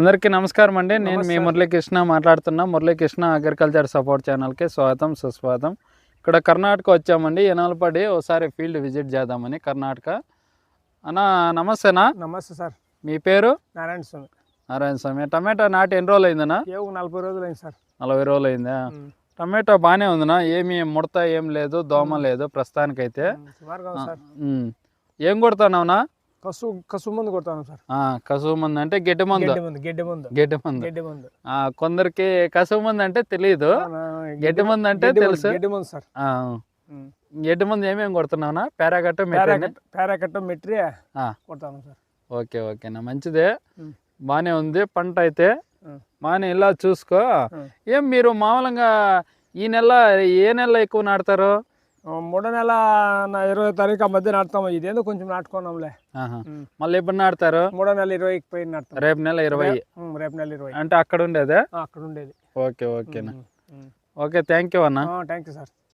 అందరికీ నమస్కారం అండి. నేను మీ. మురళీకృష్ణ మాట్లాడుతున్నా. మురళీకృష్ణ అగ్రికల్చర్ సపోర్ట్ ఛానల్కి స్వాగతం సుస్వాగతం. ఇక్కడ కర్ణాటక వచ్చామండి. ఎనలపడి ఒకసారి ఫీల్డ్ విజిట్ చేద్దామని కర్ణాటక. అన్న నమస్తేనా? నమస్తే సార్. మీ పేరు? నారాయణ స్వామి. నారాయణ స్వామి. టమాటా నాటి ఎన్ని రోజులు అయిందనా నలభై రోజులు అయింది సార్. నలభై రోజులు అయిందా? టమాటా బాగానే ఉందినా ఏమి ముడత ఏం లేదు దోమ లేదు ప్రస్తుతానికైతే. ఏం కొడుతున్నావునా కసు కసు ముందు కొడతాను సార్. కసువు మందు అంటే గడ్డి మందు. గడ్డి ముందు గడ్డి ముందు. గడ్డి కొందరికి కసువు మందు అంటే తెలియదు గడ్డి మందు అంటే తెలుసు. గడ్డి ముందు సార్. ఆ, గడ్డి మందు ఏమేమి కొడుతున్నావునా? పారాగట్టు పారాకట్ పారాకట్ మెట్రీ ఆ. కొడతాను సార్. ఓకే ఓకేనా మంచిదే. బాగానే ఉంది పంట అయితే. బాగానే ఇలా చూసుకో. ఏం మీరు మామూలుగా ఈ నెల ఏ నెల ఎక్కువ నాడతారు మూడో నెల నా ఇరవై తారీఖు ఆ మధ్య నాటుతాము ఇదేందో కొంచెం నాటుకున్నాంలే. మళ్ళీ ఎప్పుడు నాడతారు మూడో నెల ఇరవైకి పోయి నాటుతాం. రేపు నెల ఇరవై. రేపు నెల ఇరవై. అంటే అక్కడ ఉండేదే? అక్కడ ఉండేది. ఓకే ఓకేనా. ఓకే థ్యాంక్ యూ అన్న. Thank you sir.